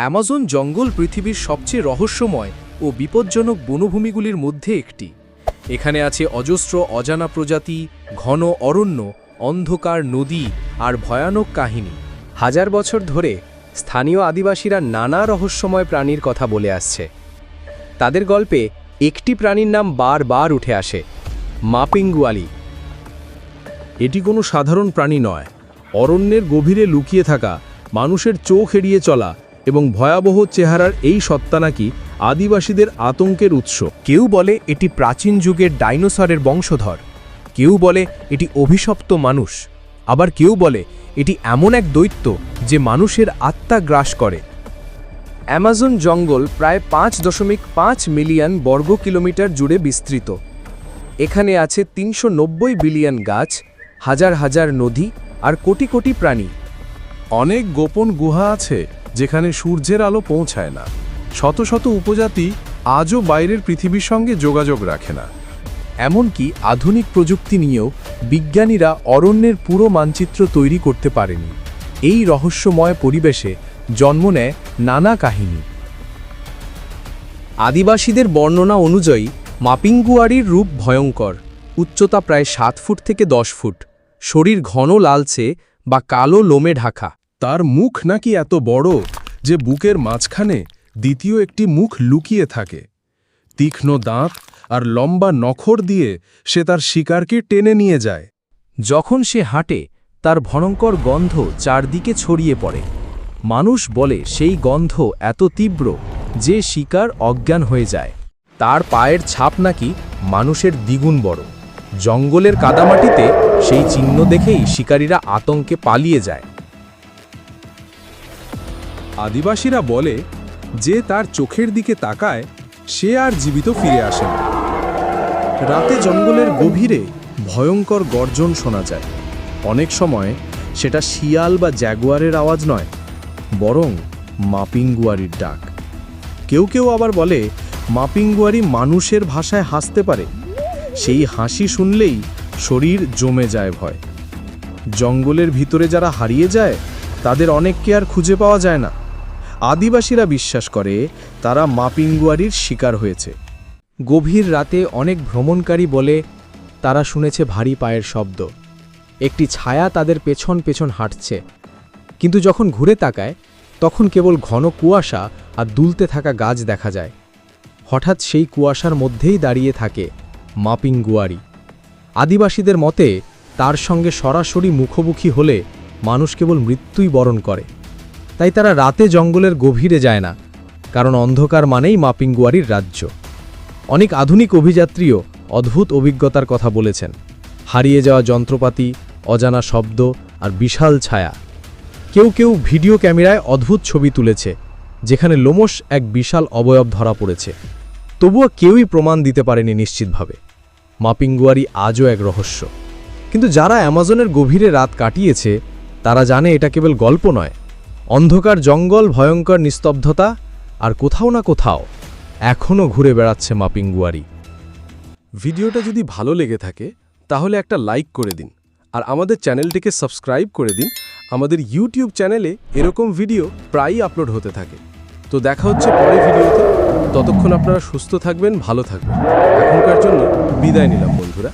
Amazon জঙ্গল পৃথিবীর সবচেয়ে রহস্যময় ও বিপজ্জনক বনভূমিগুলির মধ্যে একটি। এখানে আছে অজস্র অজানা প্রজাতি, ঘন অরণ্য, অন্ধকার নদী আর ভয়ানক কাহিনী। হাজার বছর ধরে স্থানীয় আদিবাসীরা নানা রহস্যময় প্রাণীর কথা বলে আসছে। তাদের গল্পে একটি প্রাণীর নাম বারবার উঠে আসে, মাপিঙ্গুয়ালি। এটি কোনো সাধারণ প্রাণী নয়। অরণ্যের গভীরে লুকিয়ে থাকা, মানুষের চোখ এড়িয়ে চলা এবং ভয়াবহ চেহারার এই সত্তা নাকি আদিবাসীদের আতঙ্কের উৎস। কেউ বলে এটি প্রাচীন যুগের ডাইনোসরের বংশধর কেউ বলে এটি অভিশপ্ত মানুষ আবার কেউ বলে এটি এমন এক দৈত্য যে মানুষের আত্মা গ্রাস করে। অ্যামাজন জঙ্গল প্রায় পাঁচ দশমিক পাঁচ মিলিয়ন বর্গ কিলোমিটার জুড়ে বিস্তৃত। এখানে আছে তিনশো নব্বই বিলিয়ন গাছ হাজার হাজার নদী আর কোটি কোটি প্রাণী। অনেক গোপন গুহা আছে। যেখানে সূর্যের আলো পৌঁছায় না। শত শত উপজাতি আজও বাইরের পৃথিবীর সঙ্গে যোগাযোগ রাখে না। এমনকি আধুনিক প্রযুক্তি নিয়েও বিজ্ঞানীরা অরণ্যের পুরো মানচিত্র তৈরি করতে পারেনি। এই রহস্যময় পরিবেশে জন্ম নেয় নানা কাহিনী। আদিবাসীদের বর্ণনা অনুযায়ী, মাপিঙ্গুয়ারির রূপ ভয়ঙ্কর। উচ্চতা প্রায় সাত ফুট থেকে দশ ফুট। শরীর ঘন লালচে বা কালো লোমে ঢাকা। তার মুখ নাকি এত বড় যে বুকের মাঝখানে দ্বিতীয় একটি মুখ লুকিয়ে থাকে। তীক্ষ্ণ দাঁত আর লম্বা নখর দিয়ে সে তার শিকারকে টেনে নিয়ে যায়। যখন সে হাঁটে, তার ভয়ঙ্কর গন্ধ চারদিকে ছড়িয়ে পড়ে। মানুষ বলে সেই গন্ধ এত তীব্র যে শিকার অজ্ঞান হয়ে যায়। তার পায়ের ছাপ নাকি মানুষের দ্বিগুণ বড়। জঙ্গলের কাদামাটিতে সেই চিহ্ন দেখেই শিকারীরা আতঙ্কে পালিয়ে যায়। আদিবাসীরা বলে, যে তার চোখের দিকে তাকায়, সে আর জীবিত ফিরে আসে না। রাতে জঙ্গলের গভীরে ভয়ঙ্কর গর্জন শোনা যায়। অনেক সময় সেটা শিয়াল বা জ্যাগুয়ারের আওয়াজ নয়, বরং মাপিঙ্গুয়ারির ডাক। কেউ কেউ আবার বলে, মাপিঙ্গুয়ারি মানুষের ভাষায় হাসতে পারে। সেই হাসি শুনলেই শরীর জমে যায় ভয়। জঙ্গলের ভিতরে যারা হারিয়ে যায়, তাদের অনেককে আর খুঁজে পাওয়া যায় না। আদিবাসীরা বিশ্বাস করে, তারা মাপিঙ্গুয়ারির শিকার হয়েছে। গভীর রাতে অনেক ভ্রমণকারী বলে, তারা শুনেছে ভারী পায়ের শব্দ। একটি ছায়া তাদের পেছন পেছন হাঁটছে। কিন্তু যখন ঘুরে তাকায়, তখন কেবল ঘন কুয়াশা আর দুলতে থাকা গাছ দেখা যায়। হঠাৎ সেই কুয়াশার মধ্যেই দাঁড়িয়ে থাকে মাপিং গুয়ারি আদিবাসীদের মতে, তার সঙ্গে সরাসরি মুখোমুখি হলে মানুষ কেবল মৃত্যুই বরণ করে। তাই তারা রাতে জঙ্গলের গভীরে যায় না, কারণ অন্ধকার মানেই মাপিঙ্গুয়ারির রাজ্য। অনেক আধুনিক অভিযাত্রীও অদ্ভুত অভিজ্ঞতার কথা বলেছেন। হারিয়ে যাওয়া যন্ত্রপাতি, অজানা শব্দ আর বিশাল ছায়া। কেউ কেউ ভিডিও ক্যামেরায় অদ্ভুত ছবি তুলেছে, যেখানে লোমস এক বিশাল অবয়ব ধরা পড়েছে। তবুও কেউই প্রমাণ দিতে পারেনি নিশ্চিতভাবে। মাপিঙ্গুয়ারি আজও এক রহস্য। কিন্তু যারা অ্যামাজনের গভীরে রাত কাটিয়েছে, তারা জানে এটা কেবল গল্প নয় অন্ধকার জঙ্গল, ভয়ঙ্কর নিস্তব্ধতা, আর কোথাও না কোথাও এখনও ঘুরে বেড়াচ্ছে মাপিঙ্গুয়ারি ভিডিওটা যদি ভালো লেগে থাকে, তাহলে একটা লাইক করে দিন, আর আমাদের চ্যানেলটিকে সাবস্ক্রাইব করে দিন। আমাদের ইউটিউব চ্যানেলে এরকম ভিডিও প্রায়ই আপলোড হতে থাকে। তো দেখা হচ্ছে পরে ভিডিওতে। ততক্ষণ আপনারা সুস্থ থাকবেন, ভালো থাকবেন। এখনকার জন্য বিদায় নিলাম বন্ধুরা।